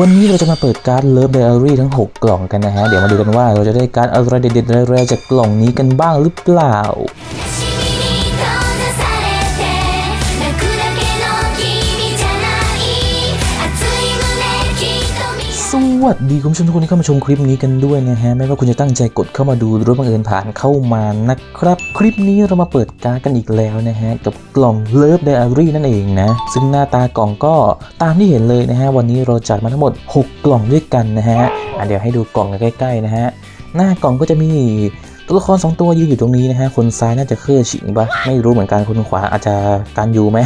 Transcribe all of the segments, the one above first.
วันนี้เราจะมาเปิดการ์ดเลิฟไดอารี่ทั้ง 6 กล่องกันนะฮะ เดี๋ยวมาดูกันว่าเราจะได้การ์ดอะไรเด็ดๆแรกๆจากกล่องนี้กันบ้างหรือเปล่า วัสดีคุณผู้ชมทุกคนที่เข้ามาชมคลิปนี้กันด้วยนะฮะไม่ว่าคุณจะตั้งใจกดเข้ามาดูหรือบังเอิญผ่านเข้ามานะครับ คลิปนี้เรามาเปิดการ์ดกันอีกแล้วนะฮะกับกล่องเลิฟไดอารี่นั่นเองนะซึ่งหน้าตากล่องก็ตามที่เห็นเลยนะฮะวันนี้เราจัดมาทั้งหมด 6 กล่องด้วยกันนะฮะอะเดี๋ยวให้ดูกล่องกันใกล้ๆนะฮะหน้ากล่องก็จะมีตัวละครสองตัวยืนอยู่ตรงนี้นะฮะคนซ้ายน่าจะเครือฉิงปะไม่รู้เหมือนกันคนขวาอาจจะการยูไหม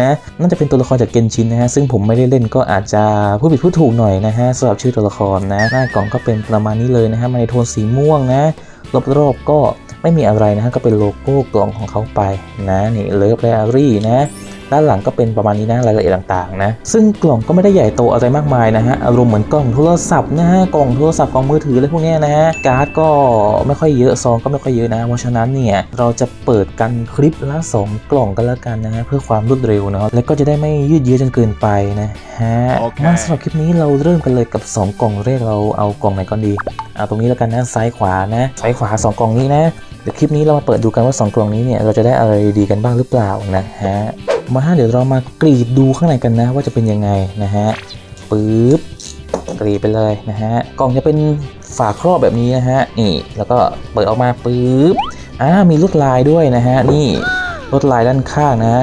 นะน่าจะเป็นตัวละครจากเกนชินนะฮะซึ่งผมไม่ได้เล่นก็อาจจะผู้ผิดผู้ถูกหน่อยนะฮะสำหรับชื่อตัวละครนะหน้ากล่องก็เป็นประมาณนี้เลยนะฮะมาในโทนสีม่วงนะรอบๆก็ไม่มีอะไรนะฮะก็เป็นโลโก้กล่องของเขาไปนะนี่เลิฟไดอารี่นะ ด้านหลังก็เป็นประมาณนี้นะรายละเอียดต่างๆนะซึ่งกล่องก็ไม่ได้ใหญ่โตอะไรมากมายนะฮะอารมณ์เหมือนกล่องโทรศัพท์นะฮะกล่องโทรศัพท์กล่องมือถืออะไรพวกเนี้ยนะฮะการ์ดก็ไม่ค่อยเยอะซองก็ไม่ค่อยเยอะนะเพราะฉะนั้นเนี่ยเราจะเปิดกันคลิปละ2 กล่องกันแล้วกันนะฮะเพื่อความรวดเร็วเนาะและก็จะได้ไม่ยืดเยื้อจนเกินไปนะฮะโอเคมาสำหรับคลิปนี้เราเริ่มกันเลยกับ 2 กล่องแรกเราเอากล่องไหนก่อนดีเอาตรงนี้แล้วกันนะซ้ายขวานะซ้ายขวา 2 กล่องนี้นะเดี๋ยวคลิปนี้เรามาเปิดดูกันว่า 2 กล่องนี้เนี่ยเราจะได้อะไรดีกันบ้างหรือเปล่านะฮะ มาเดี๋ยวเรามากรีดดูข้างในกันนะ ว่าจะเป็นยังไงนะฮะปึ๊บกรีดไปเลยนะฮะกล่องจะเป็นฝาครอบแบบนี้นะฮะนี่แล้วก็เปิดออกมาปึ๊บอ่ามีลวดลายด้วยนะฮะนี่ลวดลายด้านข้างนะ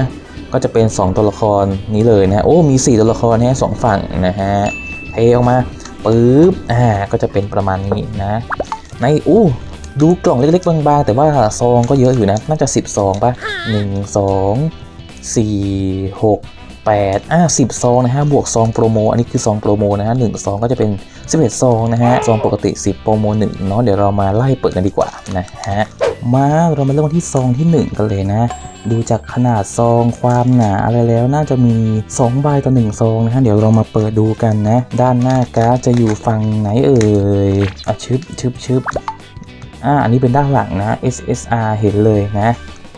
ก็จะเป็น 2 ตัวละครนี้เลยนะโอ้มี 4 ตัวละครนะสองฝั่งนะฮะเทออกมาปึ๊บอ่าก็จะเป็นประมาณนี้นะในอู้ดูกล่องเล็กๆบางๆแต่ว่าซองก็เยอะอยู่นะ น่าจะ 10 ซองปะ1 2 4 6 8อ่า10 ซองนะฮะ บวกซองโปรโม อันนี้คือซองโปรโมนะฮะ1ซองก็จะเป็น 11 ซองนะฮะ ซองปกติ 10 โปรโม1เนาะ เดี๋ยวเรามาไล่เปิดกันดีกว่านะฮะ มาเรามาเริ่มกันที่ซองที่ 1 กันเลยนะดูจากขนาดซองความหนาอะไรแล้วน่าจะมี 2 ใบต่อ1ซองนะฮะเดี๋ยวเรามาเปิดดูกันนะ ด้านหน้าการ์ดจะอยู่ฝั่งไหนเอ่ยอะชึบชึบชึบอ่าอันนี้เป็นด้านหลังนะ SSR เห็นเลยนะ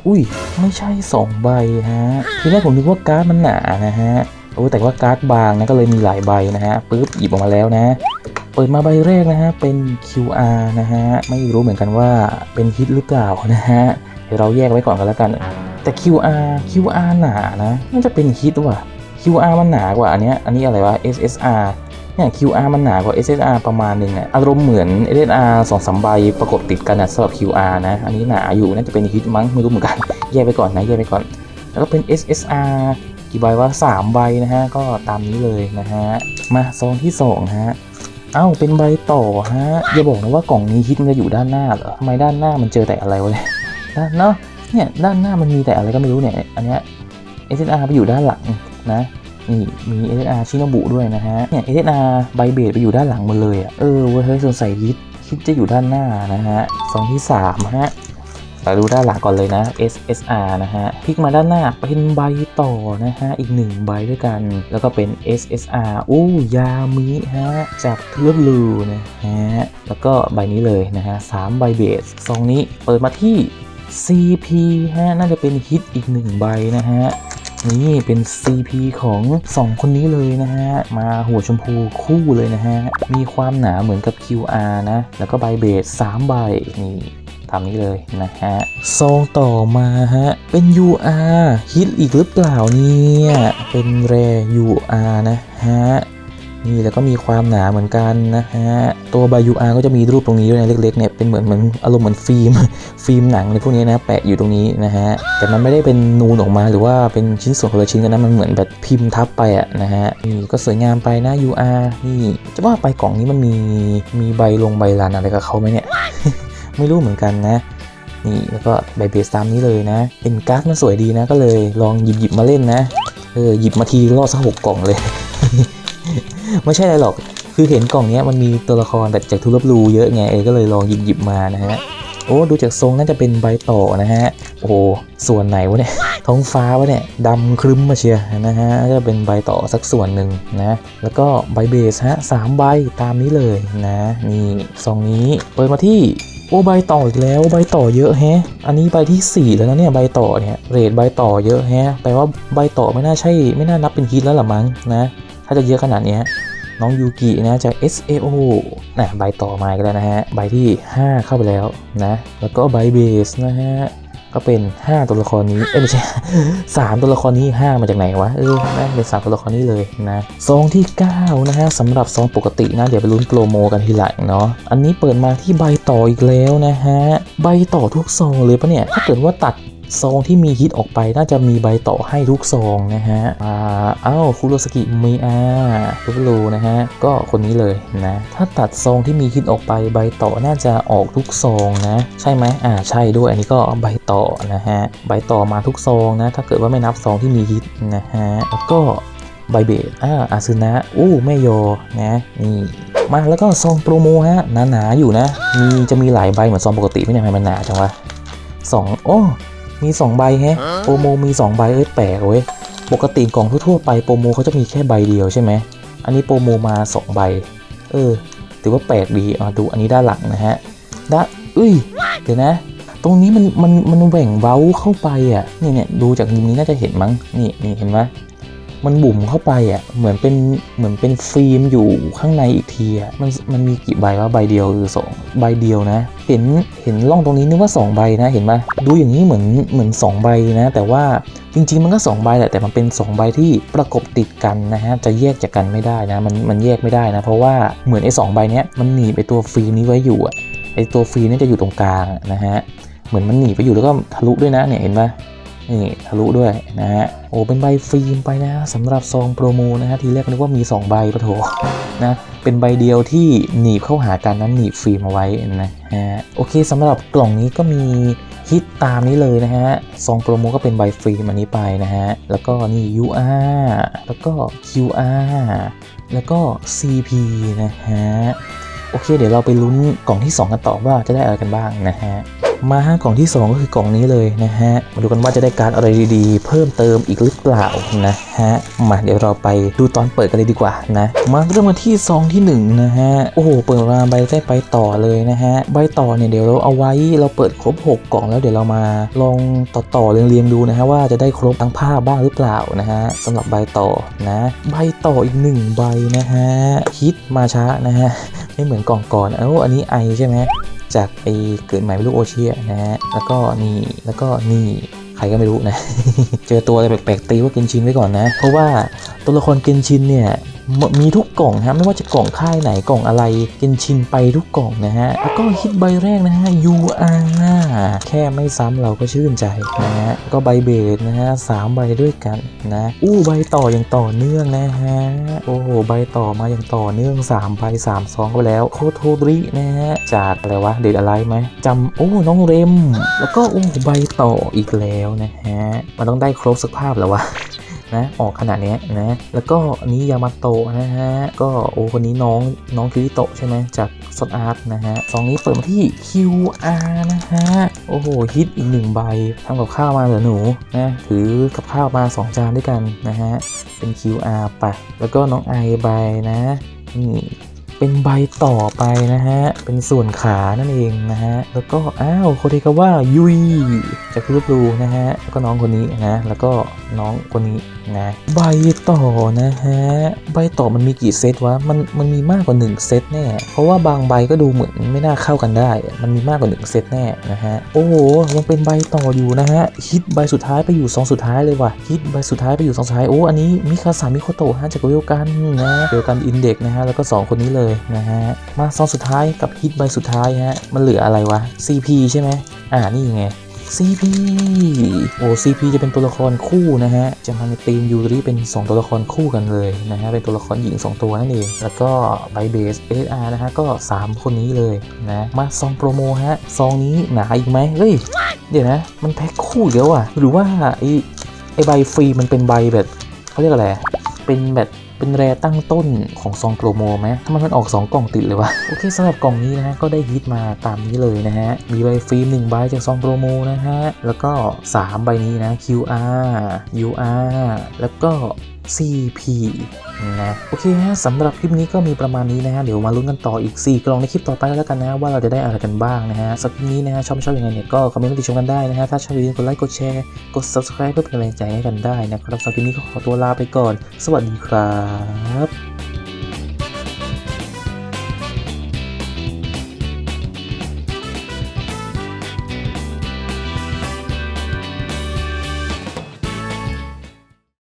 อุ้ย ไม่ใช่ 2 ใบฮะ ทีแรกผมนึกว่าการ์ดมันหนานะฮะ โอ้แต่ว่าการ์ดบางนะก็เลยมีหลายใบนะฮะปึ๊บหยิบออกมาแล้วนะ เปิดมาใบแรกนะฮะ เป็น QR นะฮะ ไม่รู้เหมือนกันว่าเป็นฮิตหรือเปล่านะฮะ เดี๋ยวเราแยกไว้ก่อนกันแล้วกัน แต่ QR QR หนานะน่าจะเป็นฮิตว่ะ QR มันหนากว่าอันเนี้ย อันนี้อะไรวะ SSR เนี่ย QR มันหนากว่า SSR ประมาณหนึ่งอะอารมณ์เหมือน SSR สองสามใบประกบติดกันอะสำหรับ QR นะ อันนี้หนาอยู่น่าจะเป็นฮิตมั้งไม่รู้เหมือนกัน แยกไปก่อนนะแยกไปก่อน แล้วก็เป็น SSR กี่ใบวะสามใบนะฮะ ก็ตามนี้เลยนะฮะ มาซองที่สองฮะเอ้าเป็นใบต่อฮะอย่าบอกนะว่ากล่องนี้ฮิตมันจะอยู่ด้านหน้าเหรอทำไมด้านหน้ามันเจอแต่อะไรวะเนี่ยด้านเนาะเนี่ยด้านหน้ามันมีแต่อะไรก็ไม่รู้เนี่ยอันเนี้ย SSR ไปอยู่ด้านหลังนะ นี่มี SSR ชิโนบุด้วยนะฮะ เนี่ย SSR ใบเบสไปอยู่ด้านหลังหมดเลยอะ เออเว้ยเฮ้ยสงสัยฮิตฮิตจะอยู่ด้านหน้านะฮะซองที่สามฮะเราดูด้านหลังก่อนเลยนะ SSR นะฮะ พลิกมาด้านหน้าเป็นใบต่อนะฮะ อีกหนึ่งใบด้วยกัน แล้วก็เป็น SSR อู้ยามิฮะ จากเทือกลูนะฮะ แล้วก็ใบนี้เลยนะฮะสามใบเบสซองนี้เปิดมาที่ CP ฮะ น่าจะเป็นฮิตอีกหนึ่งใบนะฮะ นี่เป็น CP ของ 2 คนนี้เลยนะฮะ มาหัวชมพูคู่เลยนะฮะ มีความหนาเหมือนกับ QR นะ แล้วก็ใบเบส3ใบนี่ตามนี้เลยนะฮะ ซองต่อมาฮะ เป็น UR ฮิตอีกหรือเปล่าเนี่ย เป็นแร UR นะฮะ นี่แล้วก็มีความหนาเหมือนกันนะฮะ ตัวใบ UR ก็จะมีรูปตรงนี้ด้วยนะเล็กๆเนี่ยเป็นเหมือนเหมือนอารมณ์เหมือนฟิล์มฟิล์มหนังในพวกนี้นะแปะอยู่ตรงนี้นะฮะ แต่มันไม่ได้เป็นนูนออกมาหรือว่าเป็นชิ้นส่วนคนละชิ้นกันนะมันเหมือนแบบพิมพ์ทับไปอะนะฮะนี่ก็สวยงามไปนะ UR นี่จะว่าไปกล่องนี้มันมีมีใบลงใบลานอะไรกับเขาไหมเนี่ยไม่รู้เหมือนกันนะนี่แล้วก็ใบเบสตามนี้เลยนะ เป็นการ์ดมันสวยดีนะ ก็เลยลองหยิบหยิบมาเล่นนะ เออหยิบมาทีรอดสักหกกล่องเลย ไม่ใช่อะไรหรอก คือเห็นกล่องนี้มันมีตัวละครแบบจากทูลบลูเยอะไงเอก็เลยลองหยิบหยิบมานะฮะ โอ้ดูจากทรงน่าจะเป็นใบต่อนะฮะ โอ้ส่วนไหนวะเนี่ย ท้องฟ้าวะเนี่ยดำครึ้มมาเชียร์นะฮะจะเป็นใบต่อสักส่วนหนึ่งนะ แล้วก็ใบเบสฮะสามใบตามนี้เลยนะ นี่ซองนี้เปิดมาที่โอ้ใบต่ออีกแล้วใบต่อเยอะแฮะ อันนี้ใบที่ 4 แล้วนะเนี่ยใบต่อเนี่ยเรทใบต่อเยอะแฮะแปลว่าใบต่อไม่น่าใช่ ไม่น่านับเป็นฮิตแล้วหรอมั้งนะ ถ้าจะเยอะขนาดนี้น้องยูกินะจาก SAO นะใบต่อมาแล้วนะฮะ ใบที่ 5 เข้าไปแล้วนะ แล้วก็ใบเบสนะฮะ ก็เป็น 5 ตัวละครนี้ เอ้ยไม่ใช่ 3 ตัวละครนี้ 5 มาจากไหนวะ เออนะเป็น 3 ตัวละครนี้เลยนะซองที่ 9 นะฮะสำหรับซองปกตินะ เดี๋ยวไปลุ้นโปรโมกันทีหลังเนาะ อันนี้เปิดมาที่ใบต่ออีกแล้วนะฮะ ใบต่อทุกซองเลยปะเนี่ย ถ้าเกิดว่าตัด ซองที่มีฮิตออกไปน่าจะมีใบต่อให้ทุกซองนะฮะอ่าอ้าวคุโรสกิเมอาลูกลูนะฮะ ก็คนนี้เลยนะ ถ้าตัดซองที่มีฮิตออกไปใบต่อน่าจะออกทุกซองนะ ใช่ไหมอ่าใช่ด้วยอันนี้ก็ใบต่อนะฮะ ใบต่อมาทุกซองนะ ถ้าเกิดว่าไม่นับซองที่มีฮิตนะฮะ แล้วก็ใบเบสอ่าอาซึนะ อู้แม่โยนะ นี่ มาแล้วก็ซองโปรโมฮะ หนาๆอยู่นะ มีจะมีหลายใบเหมือนซองปกติไม่ใช่ไมมันหนาจังวะสองโอ้ มีสองใบแฮะโปรโมมีสองใบเอ้ยแปลกเว้ยปกติกล่องทั่วๆไปโปรโมเขาจะมีแค่ใบเดียวใช่ไหมอันนี้โปรโมมาสองใบเออถือว่าแปลกดีอะดูอันนี้ด้านหลังนะฮะด้านอุ้ยเดี๋ยวนะ ตรงนี้มันมันมันแหว่งเว้าเข้าไปอะนี่เนี่ยดูจากมุมนี้น่าจะเห็นมั้งนี่นี่เห็นไหม มันบุ่มเข้าไปอะเหมือนเป็นเหมือนเป็นฟิล์มอยู่ข้างในอีกทีอะมันมันมีกี่ใบวะใบเดียวหรือสองใบเดียวนะ เห็นเห็นร่องตรงนี้นึกว่าสองใบนะเห็นปะดูอย่างนี้เหมือนเหมือนสองใบนะ แต่ว่าจริงๆ มันก็สองใบแหละแต่มันเป็นสองใบที่ประกบติดกันนะฮะจะแยกจากกันไม่ได้นะ มันมันแยกไม่ได้นะ เพราะว่าเหมือนไอ้สองใบเนี้ยมันหนีไอ้ตัวฟิล์มนี้ไว้อยู่อะไอ้ตัวฟิล์มนี่จะอยู่ตรงกลางนะฮะเหมือนมันหนีไปอยู่แล้วก็ทะลุด้วยนะเนี่ยเห็นปะ นี่ทะลุด้วยนะฮะโอ้เป็นใบฟิล์มไปนะสำหรับซองโปรโมนะฮะทีแรกนึกว่ามี 2 ใบปะโถนะเป็นใบเดียวที่หนีบเข้าหากันนั้นหนีบฟิล์มเอาไว้นะฮะโอเคสำหรับกล่องนี้ก็มีฮิตตามนี้เลยนะฮะซองโปรโมก็เป็นใบฟิล์มอันนี้ไปนะฮะ แล้วก็นี่ UR แล้วก็ QR แล้วก็ CP นะฮะ โอเค เดี๋ยวเราไปลุ้นกล่องที่ 2 กันต่อว่าจะได้อะไรกันบ้างนะฮะ มาฮะกล่องที่ 2 ก็คือกล่องนี้เลยนะฮะ มาดูกันว่าจะได้การอะไรดีๆ เพิ่มเติมอีกหรือเปล่านะฮะ มาเดี๋ยวเราไปดูตอนเปิดกันเลยดีกว่านะ มาเริ่มกันที่ซองที่ 1 นะฮะ โอ้โห เปิดมาใบได้ไปต่อเลยนะฮะ ใบต่อเนี่ยเดี๋ยวเราเอาไว้เราเปิดครบ 6 กล่องแล้วเดี๋ยวเรามาลองต่อต่อๆเรียงๆดูนะฮะว่าจะได้ครบทั้งภาพบ้างหรือเปล่านะฮะสำหรับใบต่อนะ ใบต่ออีกหนึ่งใบนะฮะฮิตมาช้านะฮะไม่เหมือนกล่องก่อนเอ้าอันนี้ไอใช่ไหม จากไอ้เกิดใหม่ไม่รู้โอเชียนะฮะแล้วก็นี่แล้วก็นี่ใครก็ไม่รู้นะ เจอตัวอะไรแปลกๆตีว่าเกนชินไว้ก่อนนะ เพราะว่าตัวละครเกนชินเนี่ย มมีทุกกล่องฮะไม่ว่าจะกล่องค่ายไหนกล่องอะไรเกนชินไปทุกกล่องนะฮะแล้วก็ฮิตใบแรกนะฮะ UR แค่ไม่ซ้ำเราก็ชื่นใจนะฮะก็ใบเบสนะฮะสามใบด้วยกันนะอู้ใบต่ออย่างต่อเนื่องนะฮะโอ้โหใบต่อมาอย่างต่อเนื่อง3ใบ3ซองไปแล้วโคโทรินะฮะจากอะไรวะเด็ดอะไรไหมจำโอ้น้องเรม แล้วก็โอ้ใบต่ออีกแล้วนะฮะมันต้องได้ครบสักภาพแล้ววะ นะออกขนาดเนี้ยนะแล้วก็อันนี้ยามาโตะนะฮะก็โอ้คนนี้น้องน้องคิริโตะใช่ไหมจากซอนอาร์ตนะฮะสองนี้เปิดมาที่ QR นะฮะโอ้โหฮิตอีกหนึ่งใบทำกับข้าวมาเหรอหนูนะถือกับข้าวมา 2 จานด้วยกันนะฮะเป็น QR ไปแล้วก็น้องไอใบนะนี่ เป็นใบต่อไปนะฮะ เป็นส่วนขานั่นเองนะฮะ แล้วก็อ้าวโคเทกาว่ายุยจากคูรูบลูนะฮะ แล้วก็น้องคนนี้นะ แล้วก็น้องคนนี้นะ ใบต่อนะฮะ ใบต่อมันมีกี่เซตวะ มันมันมีมากกว่า 1 เซตแน่ เพราะว่าบางใบก็ดูเหมือนไม่น่าเข้ากันได้ มันมีมากกว่า 1 เซตแน่นะฮะ โอ้โห มันเป็นใบต่ออยู่นะฮะ ฮิตใบสุดท้ายไปอยู่ซองสุดท้ายเลยว่ะ ฮิตใบสุดท้ายไปอยู่ซองสุดท้าย โอ้ อันนี้มิคาสามิโคโตะฮะจากเวลกันนะเวลกันอินเด็กนะฮะ แล้วก็ 2 คนนี้เลยนะฮะ มาซองสุดท้ายกับฮิตใบสุดท้ายฮะ มันเหลืออะไรวะ CP ใช่ไหมอ่า นี่ไง CP โอ้ CP จะเป็นตัวละครคู่นะฮะ จะมาในทีมยูริเป็น 2 ตัวละครคู่กันเลยนะฮะ เป็นตัวละครหญิง 2 ตัวนั่นเอง แล้วก็ไบเบส SR นะฮะ ก็ 3 คนนี้เลยนะ มาซองโปรโมฮะ ซองนี้หนาอีกไหมเฮ้ย เดี๋ยวนะ มันแพ็คคู่อีกแล้วอะ หรือว่าไอไอใบฟรีมันเป็นใบแบบเขาเรียกอะไร เป็นแบบ เป็นแรตั้งต้นของซองโปรโมไหมทำไมมันออก 2 กล่องติดเลยวะ โอเคสำหรับกล่องนี้นะฮะ ก็ได้ฮิตมาตามนี้เลยนะฮะ มีใบฟิล์ม1ใบจากซองโปรโมนะฮะ แล้วก็ 3 ใบนี้นะ QR UR แล้วก็ CP นะโอเคฮะสำหรับคลิปนี้ก็มีประมาณนี้นะฮะเดี๋ยวมาลุ้นกันต่ออีก 4 กล่องในคลิปต่อไปแล้วกันนะ ว่าเราจะได้อะไรกันบ้างนะฮะสำหรับคลิปนี้นะฮะชอบชอบยังไงเนี่ยก็คอมเมนต์มาติชมกันได้นะฮะถ้าชอบอย่าลืมกดไลค์กดแชร์กด subscribe เพื่อเป็นกำลังใจให้กันได้นะครับสำหรับคลิปนี้ก็ขอตัวลาไปก่อน สวัสดีครับ